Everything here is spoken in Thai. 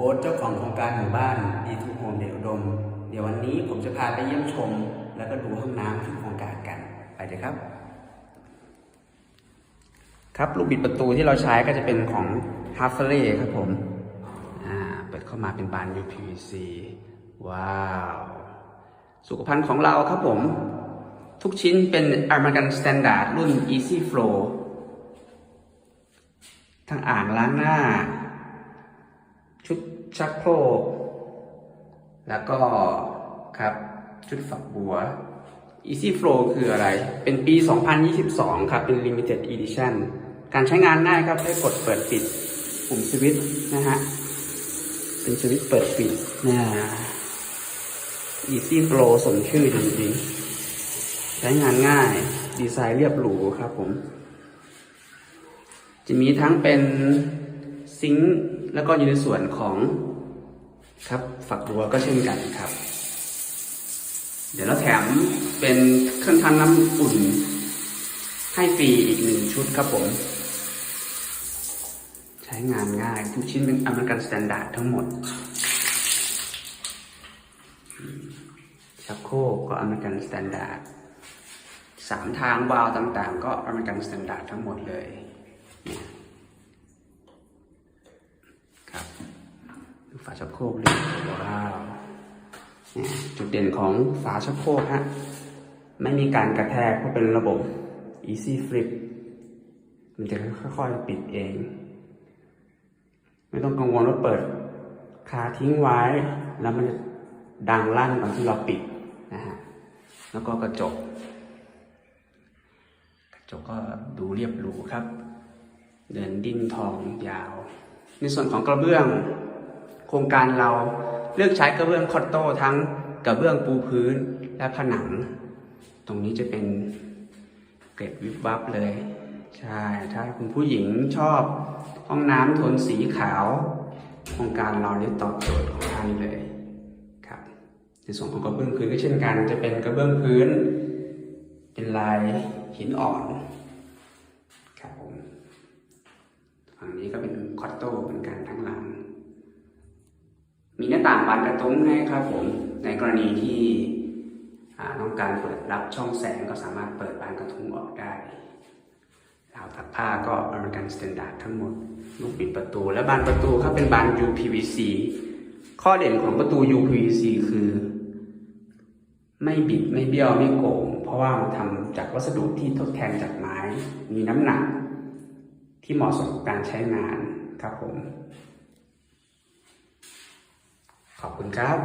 อ๊ตเจ้าของโครงการหมู่บ้านดีทูโฮมเดลดม เดี๋ยววันนี้ผมจะพาไปเยี่ยมชม แล้วก็ดูห้องน้ำที่โครงการกัน ไปเลยครับ ครับลูกบิดประตูที่เราใช้ก็จะเป็นของ h a f f l e ครับผมอ่าเปิดเข้ามาเป็นบาน UPVC ว้าว สุขภัณฑ์ของเราครับผม ทุกชิ้นเป็น American Standard รุ่น Easy Flow ทั้งอ่างล้างหน้า ชุดชักโครกแล้วก็ครับชุดฝักบัว Easy Flow คืออะไร เป็นปี 2022 ครับ เป็น Limited Edition การใช้งานง่ายครับให้กดเปิดปิดปุ่มสวิตช์นะฮะ เป็นสวิตช์เปิดปิดนะ Easy Flow สมชื่อจริงๆ ใช้งานง่าย ดีไซน์เรียบหรูครับผม จะมีทั้งเป็นซิงค์ แล้วก็อยู่ในส่วนของครับฝักบัวก็เช่นกันครับ เดี๋ยวเราแถมเป็นเครื่องทำน้ำอุ่น ให้ฟรีอีกหนึ่งชุดครับผม ใช้งานง่ายทุกชิ้นเป็นอเมริกันสแตนดาร์ดทั้งหมดชักโครกก็อเมริกันสแตนดาร์ดสามทางวาล์วต่างๆ ก็อเมริกันสแตนดาร์ดทั้งหมดเลยเนี่ยครับดู ฝาชักโครกเลยว้าวเนี่ยจุดเด่นของฝาชักโครกฮะไม่มีการกระแทกเพราะเป็นระบบ easy flip มันจะค่อยๆปิดเอง ไม่ต้องกังวลว่าเปิดคาทิ้งไว้ แล้วมันจะดังลั่นตอนที่เราปิดนะฮะแล้วก็กระจก กระจกก็ดูเรียบหรูครับ เดินดิ้นทองยาว ในส่วนของกระเบื้อง โครงการเราเลือกใช้กระเบื้องคอตโต้ทั้งกระเบื้องปูพื้นและผนัง ตรงนี้จะเป็นเกร็ดวิบวับเลย ใช่ ถ้าคุณผู้หญิงชอบห้องน้ำโทนสีขาว โครงการเราได้ตอบโจทย์ของท่านเลยครับในส่วนของกระเบื้องพื้นก็เช่นกัน จะเป็นกระเบื้องพื้น เป็นลายหินอ่อนครับผมฝั่งนี้ก็เป็นคอตโต้เป็นการทั้งหลังมีหน้าต่าง บานกระตุ้งให้ครับผม ในกรณีที่ต้องการเปิดรับช่องแสงก็สามารถเปิดบานกระทุ้งออกได้ราวตักผ้าก็อเมริกันสแตนดาร์ดทั้งหมด ลูกบิดประตู และบานประตูครับเป็นบาน UPVC ข้อเด่นของประตู UPVC คือ ไม่บิดไม่เบี้ยวไม่โก่ง เพราะว่ามันทำจากวัสดุที่ทดแทนจากไม้ มีน้ำหนัก ที่เหมาะสมกับการใช้งานครับผม ขอบคุณครับ